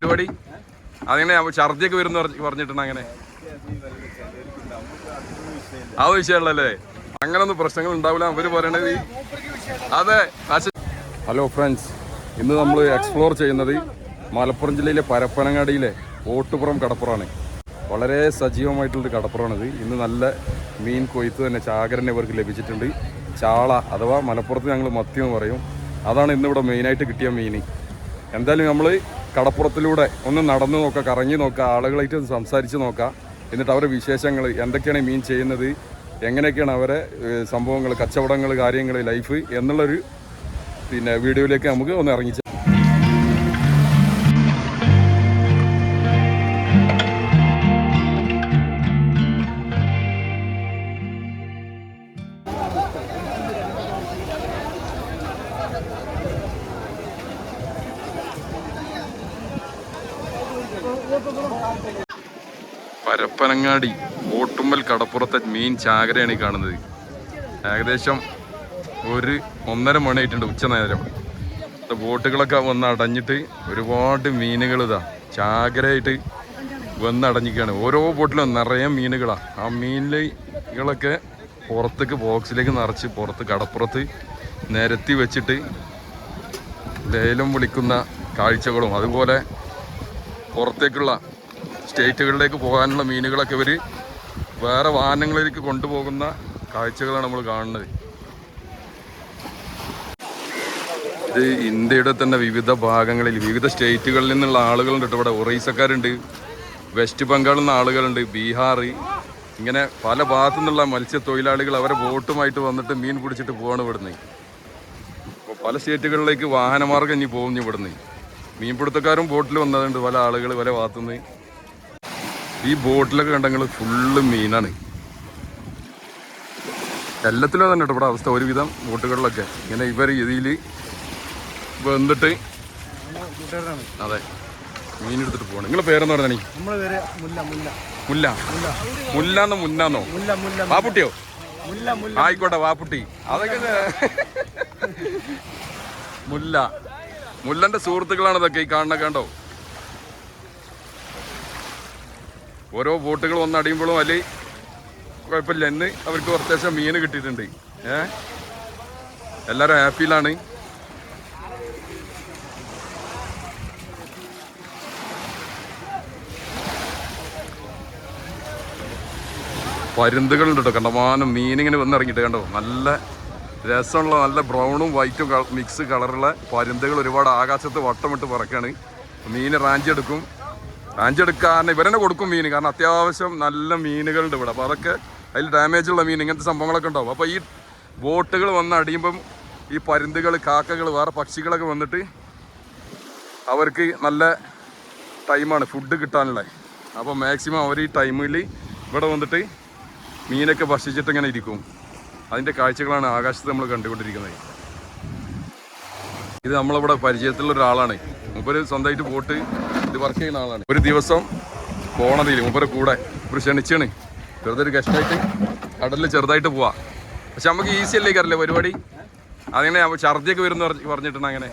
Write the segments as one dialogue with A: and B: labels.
A: പരിപാടി. അതെങ്ങനെ ഛർദിയൊക്കെ വരുന്ന പറഞ്ഞിട്ടുണ്ട് അങ്ങനെ. ആ വിഷയമുള്ളല്ലേ? അങ്ങനൊന്നും പ്രശ്നങ്ങൾ ഉണ്ടാവില്ല അവർ പറയണത് അതെ ഹലോ ഫ്രണ്ട്സ് ഇന്ന് നമ്മൾ എക്സ്പ്ലോർ ചെയ്യുന്നത് മലപ്പുറം ജില്ലയിലെ പരപ്പനങ്ങാടിയിലെ ഓട്ടുപുറം കടപ്പുറമാണ്. വളരെ സജീവമായിട്ടുള്ളൊരു കടപ്പുറമാണിത്. ഇന്ന് നല്ല മീൻ കൊയ്ത്ത് തന്നെ ചാകരനെ ഇവർക്ക് ലഭിച്ചിട്ടുണ്ട്. ചാള അഥവാ മലപ്പുറത്ത് ഞങ്ങൾ മത്തി എന്ന് പറയും. അതാണ് ഇന്നിവിടെ മെയിനായിട്ട് കിട്ടിയ മീൻ എന്തായാലും നമ്മൾ കടപ്പുറത്തിലൂടെ ഒന്ന് നടന്നു നോക്കാം കറങ്ങി നോക്കാം ആളുകളായിട്ട് സംസാരിച്ച് നോക്കാം. എന്നിട്ട് അവരുടെ വിശേഷങ്ങൾ എന്തൊക്കെയാണ് മീൻ ചെയ്യുന്നത് എങ്ങനെയൊക്കെയാണ് അവരെ സംഭവങ്ങൾ കച്ചവടങ്ങൾ കാര്യങ്ങൾ ലൈഫ് എന്നുള്ളൊരു പിന്നെ വീഡിയോയിലേക്ക് നമുക്ക് ഒന്ന് ഇറങ്ങി പരപ്പനങ്ങാടി ഓട്ടുമ്പൽ കടപ്പുറത്തെ മീൻ ചാകരയാണ് ഈ കാണുന്നത്. ഏകദേശം ഒരു ഒന്നര മണിയായിട്ടുണ്ട് ഉച്ച നേരം. ബോട്ടുകളൊക്കെ വന്ന് അടഞ്ഞിട്ട് ഒരുപാട് മീനുകൾ ഇതാ ചാകരയായിട്ട് വന്ന് അടഞ്ഞിക്കുകയാണ് ഓരോ ബോട്ടിലും നിറയെ മീനുകളാണ് ആ മീനുകളൊക്കെ പുറത്തേക്ക് ബോക്സിലേക്ക് നിറച്ച് പുറത്ത് കടപ്പുറത്ത് നിരത്തി വെച്ചിട്ട് ലേലം വിളിക്കുന്ന കാഴ്ചകളും അതുപോലെ പുറത്തേക്കുള്ള സ്റ്റേറ്റുകളിലേക്ക് പോകാനുള്ള മീനുകളൊക്കെ ഇവർ വേറെ വാഹനങ്ങളിലേക്ക് കൊണ്ടുപോകുന്ന കാഴ്ചകളാണ് നമ്മൾ കാണുന്നത്. ഇത് ഇന്ത്യയുടെ തന്നെ വിവിധ ഭാഗങ്ങളിൽ വിവിധ സ്റ്റേറ്റുകളിൽ നിന്നുള്ള ആളുകളുണ്ട് കേട്ടോ ഇവിടെ. ഒറീസക്കാരുണ്ട് വെസ്റ്റ് ബംഗാളിൽ നിന്ന് ആളുകളുണ്ട് ബീഹാർ. ഇങ്ങനെ പല ഭാഗത്തു നിന്നുള്ള മത്സ്യത്തൊഴിലാളികൾ അവരെ ബോട്ടുമായിട്ട് വന്നിട്ട് മീൻ പിടിച്ചിട്ട് പോവാണ് ഇവിടുന്ന്. പല സ്റ്റേറ്റുകളിലേക്ക് വാഹനമാർഗം ഇനി പോകുന്നു ഇവിടുന്ന്. മീൻപിടുത്തക്കാരും ബോട്ടിൽ വന്നതുണ്ട്. പല ആളുകൾ പല ഭാഗത്തുനിന്ന്. ഈ ബോട്ടിലൊക്കെ കണ്ടെങ്കിൽ ഫുള്ള് മീനാണ്. എല്ലാത്തിലും തന്നെ ഇവിടെ അവസ്ഥ. ഒരുവിധം ബോട്ടുകളിലൊക്കെ. ഇങ്ങനെ ഇവർ ഇതിൽ വന്നിട്ട് അതെ മീൻ എടുത്തിട്ട് പോകണം നിങ്ങളെ പേരെന്ന് പറഞ്ഞാണി
B: മുല്ല മുല്ല.
A: മുല്ല. മുല്ലാന്നോ മുന്നാന്നോ? വാപ്പുട്ടിയോ? ആയിക്കോട്ടെ വാപ്പുട്ടി. അതൊക്കെ മുല്ല. മുല്ലന്റെ സുഹൃത്തുക്കളാണ് ഇതൊക്കെ ഈ കാണുന്ന കണ്ടോ? ഓരോ ബോട്ടുകൾ വന്ന് അടിയുമ്പോഴും അല്ലെ കുഴപ്പമില്ല. എന്ന് അവർക്ക് കുറച്ചേശം മീൻ കിട്ടിയിട്ടുണ്ട്. ഏ? എല്ലാവരും ഹാപ്പിയിലാണ്. പരുന്തുകളുണ്ട് കേട്ടോ. കണ്ടമാനം മീനിങ്ങനെ വന്നിറങ്ങിയിട്ട് കണ്ടോ? നല്ല രസമുള്ള നല്ല ബ്രൗണും വൈറ്റും മിക്സ് കളറുള്ള പരുന്തകൾ ഒരുപാട് ആകാശത്ത് വട്ടമിട്ട് പറക്കാണ്. മീൻ റാഞ്ചി എടുക്കും. റാഞ്ചി എടുക്കാൻ ഇവരെന്നെ കൊടുക്കും മീൻ കാരണം അത്യാവശ്യം നല്ല മീനുകളുണ്ട് ഇവിടെ. അപ്പോൾ അതൊക്കെ അതിൽ ഡാമേജ് ഉള്ള മീൻ ഇങ്ങനത്തെ സംഭവങ്ങളൊക്കെ ഉണ്ടാവും. അപ്പോൾ ഈ ബോട്ടുകൾ വന്ന് അടിയുമ്പം ഈ പരുന്തുകൾ കാക്കകൾ വേറെ പക്ഷികളൊക്കെ വന്നിട്ട് അവർക്ക് നല്ല ടൈമാണ് ഫുഡ് കിട്ടാനുള്ളത് അപ്പോൾ മാക്സിമം അവർ ഈ ടൈമിൽ ഇവിടെ വന്നിട്ട് മീനൊക്കെ ഭക്ഷിച്ചിട്ട് ഇങ്ങനെ ഇരിക്കും. അതിന്റെ കാഴ്ചകളാണ് ആകാശത്ത് നമ്മൾ കണ്ടുകൊണ്ടിരിക്കുന്നത്. ഇത് നമ്മളിവിടെ പരിചയത്തിലുള്ള ഒരാളാണ്. മൂപ്പര് സ്വന്തമായിട്ട് പോട്ട് ഇത് വർക്ക് ചെയ്യുന്ന ആളാണ്. ഒരു ദിവസം പോണതിൽ മൂപ്പരെ കൂടെ ഒരു ക്ഷണിച്ചാണ്. വെറുതെ ഒരു ഗസ്റ്റായിട്ട് കടലിൽ ചെറുതായിട്ട് പോവാ. പക്ഷെ നമുക്ക് ഈസി അല്ലേ കയറില്ലേ പരിപാടി? അതിങ്ങനെ ഛർദിയൊക്കെ വരുന്ന പറഞ്ഞിട്ടുണ്ട് അങ്ങനെ.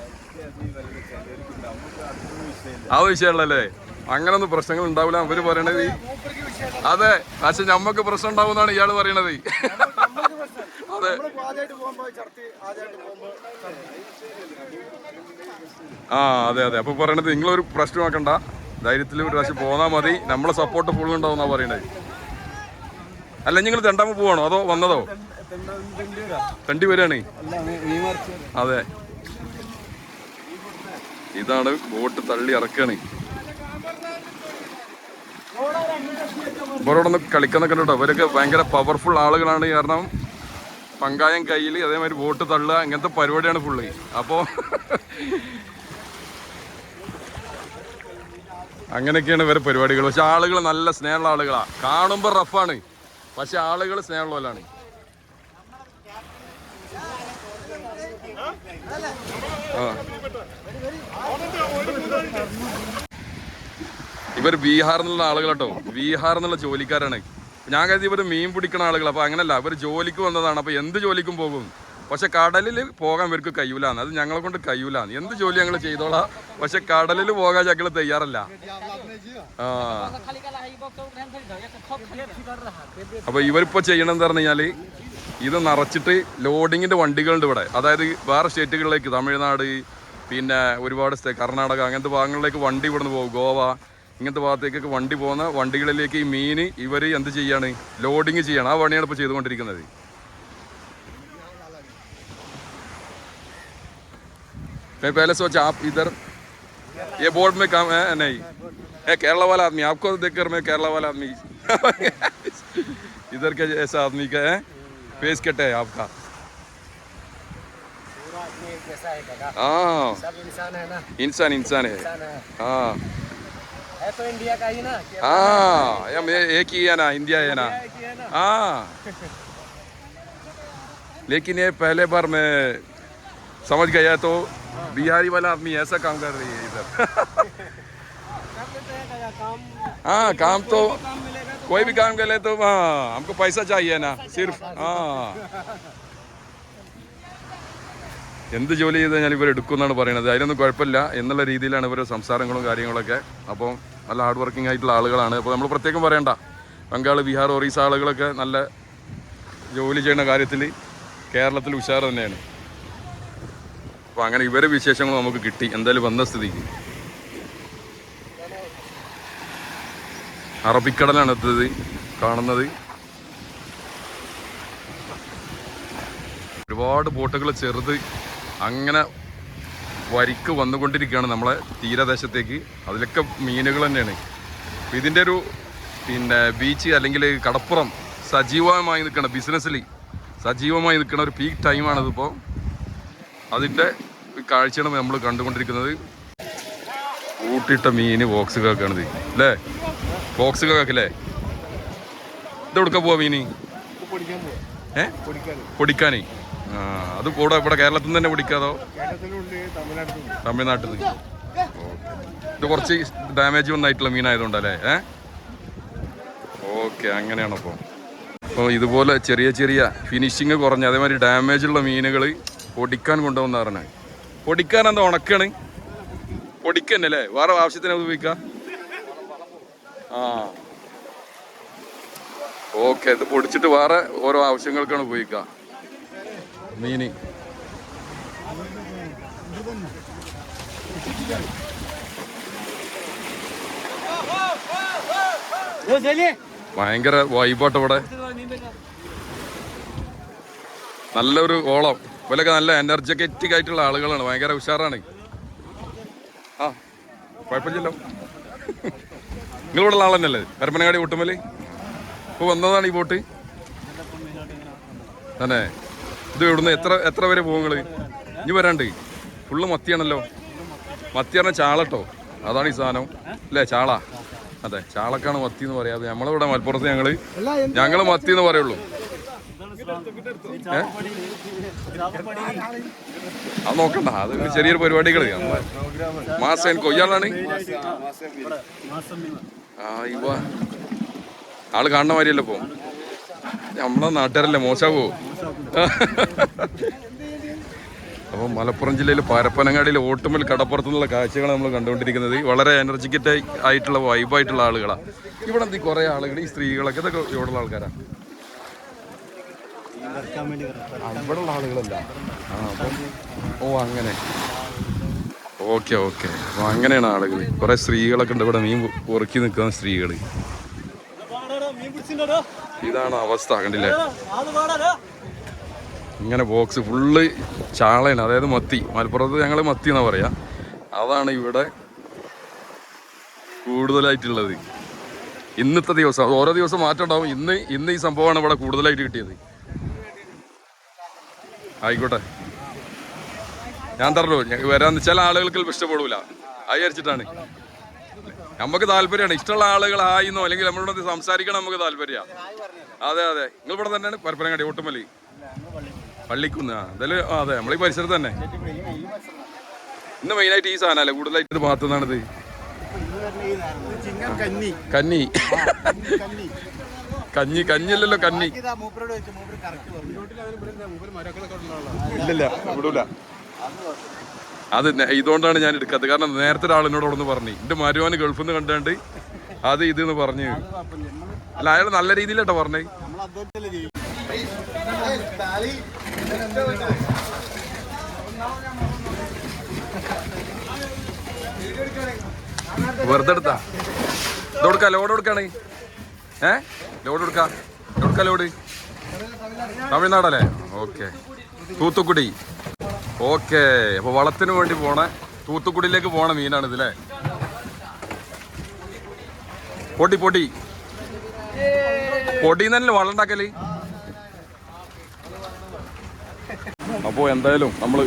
A: ആ വിഷയമുള്ളല്ലേ അങ്ങനൊന്നും പ്രശ്നങ്ങൾ ഉണ്ടാവില്ല. അവർ പറയണത് അതെ. പക്ഷെ നമ്മക്ക് പ്രശ്നം ഉണ്ടാവുന്നാണ് ഇയാൾ പറയണത്.
B: പോകുമ്പോ
A: ആ അതെ അതെ. അപ്പൊ പറയണത് നിങ്ങളൊരു പ്രശ്നമാക്കണ്ട. ധൈര്യത്തിൽ ഒരു പ്രാവശ്യം പോന്നാ മതി. നമ്മളെ സപ്പോർട്ട് ഫുൾ ഉണ്ടാവുന്ന പറയണത് അല്ല നിങ്ങൾ രണ്ടാമത് പോവാണോ? അതോ വന്നതോ?
B: തണ്ടി വരാണ്.
A: അതെ. ഇതാണ് ബോട്ട് തള്ളി ഇറക്കുകയാണ് ഇവരോടൊന്ന് കളിക്കുന്നൊക്കെ കേട്ടോ. ഇവരൊക്കെ ഭയങ്കര പവർഫുൾ ആളുകളാണ് കാരണം. പങ്കായം കയ്യിൽ അതേമാതിരി ബോട്ട് തള്ളുക ഇങ്ങനത്തെ പരിപാടിയാണ് ഫുള്ള്. അപ്പോ അങ്ങനെയൊക്കെയാണ് ഇവരെ പരിപാടികൾ. പക്ഷെ ആളുകൾ നല്ല സ്നേഹമുള്ള ആളുകളാ. കാണുമ്പോൾ റഫാണ്. പക്ഷെ ആളുകൾ സ്നേഹമുള്ളവരാണ് ഇവർ ബീഹാറിൽ നിന്നുള്ള ആളുകൾ കേട്ടോ നിന്നുള്ള ജോലിക്കാരാണ്. ഞാൻ കരുതി ഇവർ മീൻ പിടിക്കുന്ന ആളുകൾ. അപ്പോൾ അങ്ങനല്ല ഇവർ ജോലിക്ക് വന്നതാണ്. അപ്പോൾ എന്ത് ജോലിക്കും പോകും? പക്ഷെ കടലിൽ പോകാൻ ഇവർക്ക് കഴിയൂലാന്ന്. അത് ഞങ്ങളെ കൊണ്ട് കഴിയൂലാന്ന്. എന്ത് ജോലി ഞങ്ങൾ ചെയ്തോളാം? പക്ഷെ കടലിൽ പോകാൻ ഞങ്ങൾ തയ്യാറല്ല. അപ്പൊ ഇവരിപ്പോ ചെയ്യണം എന്ന് പറഞ്ഞു കഴിഞ്ഞാൽ ഇത് നിറച്ചിട്ട് ലോഡിങ്ങിന്റെ വണ്ടികളുണ്ട് ഇവിടെ. അതായത് വേറെ സ്റ്റേറ്റുകളിലേക്ക് തമിഴ്നാട് പിന്നെ ഒരുപാട് കർണാടക അങ്ങനത്തെ ഭാഗങ്ങളിലേക്ക് വണ്ടി ഇവിടുന്ന് പോകും. ഗോവ ഇങ്ങനത്തെ ഭാഗത്തേക്കൊക്കെ വണ്ടി പോകുന്ന വണ്ടികളിലേക്ക് ഈ മീന് ഇവർ എന്ത് ചെയ്യാണ് ലോഡിങ് ചെയ്യണം ആ പണിയാണ് ഇപ്പോൾ ചെയ്തുകൊണ്ടിരിക്കുന്നത് मैं पहले सोचा आप इधर ये बोर्ड में काम है नहीं है केरला वाला आदमी आपको देखकर मैं केरला वाला आदमी इधर के ऐसा आदमी का है फेस कट है आपका
B: पूरा आदमी एक जैसा है काका
A: हाँ
B: सब इंसान है ना
A: इंसान इंसान है
B: इंसान है
A: हाँ
B: है तो इंडिया का ही ना क्या
A: हाँ हम ये- एक ही है ना इंडिया है ना
B: है कि है ना
A: हाँ लेकिन ये पहले बार मैं समझ गया तो बिहारी वाला आदमी ऐसा काम कर रही है इधर
B: कर लेते हैं काका काम
A: हाँ काम तो
B: काम मिलेगा तो
A: कोई भी काम कर ले तो हाँ हमको पैसा चाहिए ना सिर्फ हाँ എന്ത് ജോലി ചെയ്ത് കഴിഞ്ഞാൽ ഇവർ എടുക്കുമെന്നാണ് പറയുന്നത് അതിനൊന്നും കുഴപ്പമില്ല എന്നുള്ള രീതിയിലാണ് ഇവരുടെ സംസാരങ്ങളും കാര്യങ്ങളൊക്കെ അപ്പം നല്ല ഹാർഡ് വർക്കിംഗ് ആയിട്ടുള്ള ആളുകളാണ്. അപ്പോൾ നമ്മൾ പ്രത്യേകം പറയണ്ട. ബംഗാൾ ബീഹാർ ഒറീസ ആളുകളൊക്കെ നല്ല ജോലി ചെയ്യുന്ന കാര്യത്തിൽ കേരളത്തിൽ ഉഷാർ തന്നെയാണ്. അപ്പോൾ അങ്ങനെ ഇവരെ വിശേഷങ്ങൾ നമുക്ക് കിട്ടി. എന്തായാലും വന്ന സ്ഥിതിക്ക്. അറബിക്കടലാണ് എത്തത് കാണുന്നത്. ഒരുപാട് ബോട്ടുകൾ ചെറുത്. അങ്ങനെ വരിക്ക് വന്നുകൊണ്ടിരിക്കുകയാണ് നമ്മളെ തീരദേശത്തേക്ക്. അതിലൊക്കെ മീനുകൾ തന്നെയാണ്. ഇതിന്റെ ഒരു പിന്നെ ബീച്ച് അല്ലെങ്കിൽ കടപ്പുറം സജീവമായി നിൽക്കുന്ന ബിസിനസ്സിൽ സജീവമായി നിൽക്കുന്ന ഒരു പീക്ക് ടൈമാണിതിപ്പോൾ അതിന്റെ കാഴ്ചയാണ് നമ്മൾ കണ്ടുകൊണ്ടിരിക്കുന്നത്. കൂട്ടിയിട്ട മീന് ബോക്സ് കാക്കാണിത്. അല്ലേ? ബോക്സ് കാക്കല്ലേ ഇത് കൊടുക്കാൻ പോവാ. മീന് ഏ പൊടിക്കാനേ. അത് കൂടെ ഇവിടെ കേരളത്തിൽ നിന്ന് തന്നെ പിടിക്കാതോ? തമിഴ്നാട്ടിൽ നിന്ന്. ഇത് കുറച്ച് ഡാമേജ് വന്നായിട്ടുള്ള മീനായതുകൊണ്ടല്ലേ? ഏ? ഓക്കെ അങ്ങനെയാണ് അപ്പോൾ അപ്പോൾ ഇതുപോലെ ചെറിയ ചെറിയ ഫിനിഷിങ് കുറഞ്ഞ അതേമാതിരി ഡാമേജ് ഉള്ള മീനുകൾ പൊടിക്കാൻ കൊണ്ടുവന്നാറാണ് പൊടിക്കാൻ എന്താ ഉണക്കാണ്? പൊടിക്കന്നെ അല്ലേ? വേറെ ആവശ്യത്തിന് ഉപയോഗിക്കാം. ആ. ഓക്കെ ഇത് പൊടിച്ചിട്ട് വേറെ ഓരോ ആവശ്യങ്ങൾക്കാണ് ഉപയോഗിക്കുക. മീന്. ഭയങ്കര വൈബോട്ട് ഇവിടെ. നല്ലൊരു ഓളം. ഇവരൊക്കെ നല്ല എനർജറ്റിക് ആയിട്ടുള്ള ആളുകളാണ്. ഭയങ്കര ഉഷാറാണ്. ആ കുഴപ്പമില്ലല്ലോ. നിങ്ങളിവിടെ ഉള്ള ആളെന്നല്ലേ പരപ്പനങ്ങാടി കൂട്ടുമൽ ഇപ്പൊ വന്നതാണ് ഈ ബോട്ട്? തന്നെ. ഇത് ഇവിടുന്ന് എത്ര എത്ര വരെ പോകും നിങ്ങൾ ഇനി വരാണ്ട്. ഫുള്ള് മത്തിയാണല്ലോ. മത്തി പറഞ്ഞാൽ ചാളട്ടോ. അതാണ് ഈ സാധനം. അല്ലേ ചാള? അതെ ചാളക്കാണ് മത്തി എന്ന് പറയാതെ നമ്മളിവിടെ മലപ്പുറത്ത് ഞങ്ങൾ ഞങ്ങൾ മത്തി എന്ന് പറയുള്ളൂ? അത് നോക്കണ്ട. അത് ചെറിയൊരു പരിപാടികൾ മാസം കൊയ്യാളാണ് ആ ഇവ. ആൾ കാണുന്ന മാതിരിയല്ലോ ഇപ്പൊ? നമ്മളെ നാട്ടുകാരല്ലേ മോശാവോ? അപ്പോൾ മലപ്പുറം ജില്ലയിൽ പരപ്പനങ്ങാടിയിൽ ഓട്ടുമൽ കടപ്പുറത്തു നിന്നുള്ള കാഴ്ചകളാണ് നമ്മൾ കണ്ടുകൊണ്ടിരിക്കുന്നത്. വളരെ എനർജിക്കറ്റ് ആയിട്ടുള്ള വൈബായിട്ടുള്ള ആളുകളാണ് ഇവിടെ എന്ത് കുറേ ആളുകൾ ഈ സ്ത്രീകളൊക്കെ ഇതൊക്കെ ഇവിടെയുള്ള ആൾക്കാരാണ് ഇവിടെയുള്ള ആളുകളല്ല. ആ അപ്പം ഓ അങ്ങനെ. Okay okay. അപ്പോൾ അങ്ങനെയാണ് ആളുകൾ. കുറേ സ്ത്രീകളൊക്കെ ഉണ്ട് ഇവിടെ. മീൻ ഉറക്കി നിൽക്കുന്ന സ്ത്രീകൾ ഇതാണ് അവസ്ഥ കണ്ടില്ലേ? ഇങ്ങനെ ബോക്സ് ഫുള്ള് ചാളയാണ് അതായത് മത്തി. മലപ്പുറത്ത് ഞങ്ങൾ മത്തി എന്നാ പറയാ. അതാണ് ഇവിടെ കൂടുതലായിട്ടുള്ളത്. ഇന്നത്തെ ദിവസം ഓരോ ദിവസം മാറ്റം ഉണ്ടാവും. ഇന്ന് ഇന്ന് ഈ സംഭവമാണ് ഇവിടെ കൂടുതലായിട്ട് കിട്ടിയത്. ആയിക്കോട്ടെ. ഞാൻ തരല്ലോ വരാന്ന് ചില ആളുകൾക്ക് ഇഷ്ടപ്പെടൂല. അയച്ചിട്ടാണ് നമുക്ക് താല്പര്യമാണ്. ഇഷ്ടമുള്ള ആളുകൾ ആയിന്നോ അല്ലെങ്കിൽ നമ്മളോട് സംസാരിക്കണം നമുക്ക് താല്പര്യ. അതെ അതെ. നിങ്ങൾ ഇവിടെ തന്നെയാണ് പരപ്പനങ്ങാടി ഓട്ടുമല്ലി പള്ളിക്കുന്ന്. ആ അതെ ആ, അതെ നമ്മളീ പരിസരത്ത് തന്നെ. ഇന്ന് മെയിനായിട്ട് ഈ സാധനമല്ലേ കൂടുതലായിട്ട് ഇത് ഭാഗത്തു നിന്നാണിത്
B: കന്നി
A: കഞ്ഞി കഞ്ഞില്ലല്ലോ
B: കന്നി.
A: ഇല്ലില്ല വിടൂല. അത് ഇതുകൊണ്ടാണ് ഞാൻ എടുക്കാത്തത്. കാരണം നേരത്തെ ഒരാളിനോട് അവിടെ നിന്ന് പറഞ്ഞു. എന്റെ മരുവാന് ഗൾഫിൽ നിന്ന് കണ്ടാണ്ട് അത് ഇത് എന്ന് പറഞ്ഞു. അല്ല അയാൾ നല്ല രീതിയിലട്ടോ പറഞ്ഞേ. വെറുതെ എടുത്താ ലോഡ് കൊടുക്കാണ് ഏ? ലോഡ് കൊടുക്ക കൊടുക്ക ലോഡ്. തമിഴ്നാടല്ലേ? ഓക്കെ. തൂത്തുക്കുടി. ഓക്കെ. അപ്പൊ വളത്തിന് വേണ്ടി പോണ തൂത്തുക്കുടിയിലേക്ക് പോണ മീനാണ് ഇതല്ലേ പൊടി. പൊടി പൊടി തന്നെ വളം ഉണ്ടാക്കൽ? അപ്പോൾ എന്തായാലും നമ്മൾ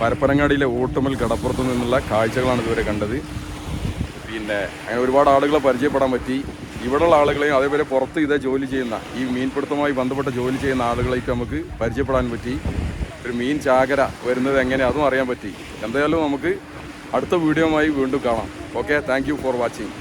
A: പരപ്പനങ്ങാടിയിലെ ഓട്ടുമൽ കടപ്പുറത്ത് നിന്നുള്ള കാഴ്ചകളാണ് ഇതുവരെ കണ്ടത്. പിന്നെ അങ്ങനെ ഒരുപാട് ആളുകളെ പരിചയപ്പെടാൻ പറ്റി. ഇവിടെയുള്ള ആളുകളെയും അതേപോലെ പുറത്ത് ഇതേ ജോലി ചെയ്യുന്ന ഈ മീൻപിടുത്തവുമായി ബന്ധപ്പെട്ട ജോലി ചെയ്യുന്ന ആളുകളെയൊക്കെ നമുക്ക് പരിചയപ്പെടാൻ പറ്റി. ഒരു മീൻ ചാകര വരുന്നത് എങ്ങനെ അതും അറിയാൻ പറ്റി. എന്തായാലും നമുക്ക് അടുത്ത വീഡിയോയുമായി വീണ്ടും കാണാം. Okay thank for watching